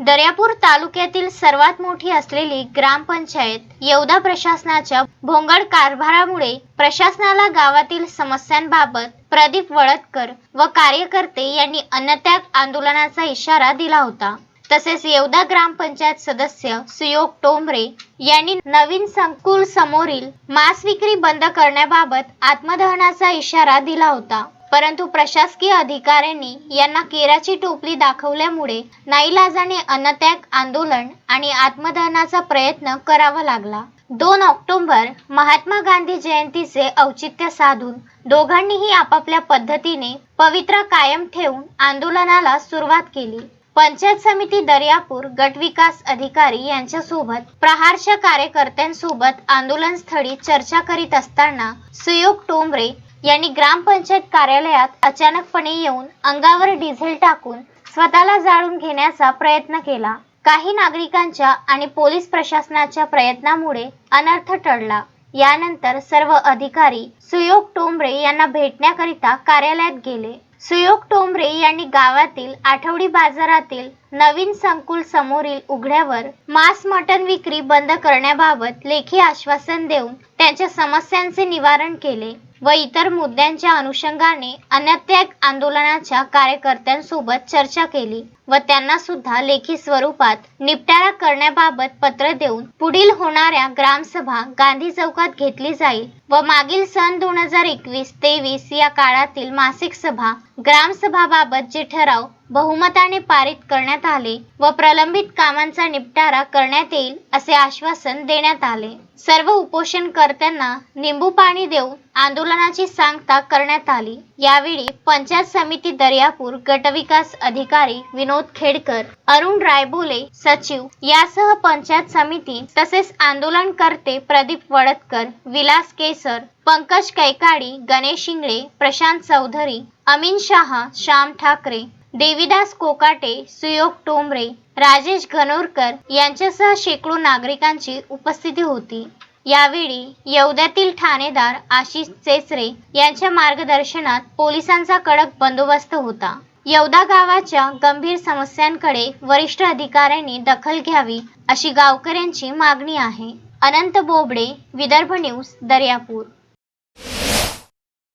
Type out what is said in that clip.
दर्यापूर तालुक्यातील सर्वात मोठी असलेली ग्रामपंचायत येवदा प्रशासनाच्या भोंगड कारभारामुळे प्रशासनाला गावातील समस्यांबाबत प्रदीप वळतकर व कार्यकर्ते यांनी अन्नत्याग आंदोलनाचा इशारा दिला होता. तसेच येवदा ग्रामपंचायत सदस्य सुयोग टोंबरे यांनी नवीन संकुल समोरील मांस विक्री बंद करण्याबाबत आत्मदहनाचा इशारा दिला होता. परंतु प्रशासकीय अधिकाऱ्यांनी यांना केराची टोपली दाखवल्यामुळे नाईलाजाने अन्नत्याग आंदोलन आणि आत्मदहनाचा प्रयत्न करावा लागला. दोन ऑक्टोबर महात्मा गांधी जयंतीचे औचित्य साधून दोघांनीही आपापल्या पद्धतीने पवित्रा कायम ठेवून आंदोलनाला सुरुवात केली. पंचायत समिती दर्यापूर गट विकास अधिकारी यांच्यासोबत प्रहारच्या कार्यकर्त्यांसोबत आंदोलनस्थळी चर्चा करीत असताना सुयोग टोंबरे यांनी ग्रामपंचायत कार्यालयात अचानकपणे येऊन अंगावर डिझेल टाकून स्वतःला जाळून घेण्याचा प्रयत्न केला. काही नागरिकांच्या आणि पोलीस प्रशासनाच्या प्रयत्नामुळे अनर्थ टळला. यानंतर सर्व अधिकारी सुयोग टोंबरे यांना भेटण्याकरिता कार्यालयात गेले. सुयोग टोंबरे यांनी गावातील आठवडी बाजारातील नवीन संकुल समोरील उघड्यावर मांस मटण विक्री बंद करण्याबाबत लेखी आश्वासन देऊन त्यांच्या समस्यांचे निवारण केले. व इतर मुद्द्यांच्या अनुषंगाने अन्नत्याग आंदोलनाच्या कार्यकर्त्यांसोबत चर्चा केली व त्यांना सुद्धा लेखी स्वरूपात निपटारा करण्याबाबत पत्र देऊन पुढील होणाऱ्या ग्रामसभा गांधी चौकात घेतली जाईल व मागील सन दोन हजार एकवीस तेवीस या काळातील मासिक सभा ग्रामसभाबाबत जे ठराव बहुमताने पारित करण्यात आले व प्रलंबित कामांचा निपटारा करण्यात येईल असे आश्वासन देण्यात आले. सर्व उपोषणकर्त्यांना निंबू पाणी देऊन आंदोलनाची सांगता करण्यात आली. यावेळी पंचायत समिती दर्यापूर गटविकास अधिकारी विनोद खेडकर अरुण रायबोले सचिव यासह पंचायत समिती तसेच आंदोलनकर्ते प्रदीप वडतकर विलास केसर पंकज कैकाडी गणेश इंगळे प्रशांत चौधरी अमीन शहा श्याम ठाकरे देविदास कोकाटे सुयोग टोंबरे राजेश घनोरकर यांच्यासह शेकडो नागरिकांची उपस्थिती होती. यावेळी येवद्यातील ठाणेदार आशिष चेचरे यांच्या मार्गदर्शनात पोलिसांचा कडक बंदोबस्त होता. येवदा गावाच्या गंभीर समस्यांकडे वरिष्ठ अधिकाऱ्यांनी दखल घ्यावी अशी गावकऱ्यांची मागणी आहे. अनंत बोबडे विदर्भ न्यूज दर्यापूर.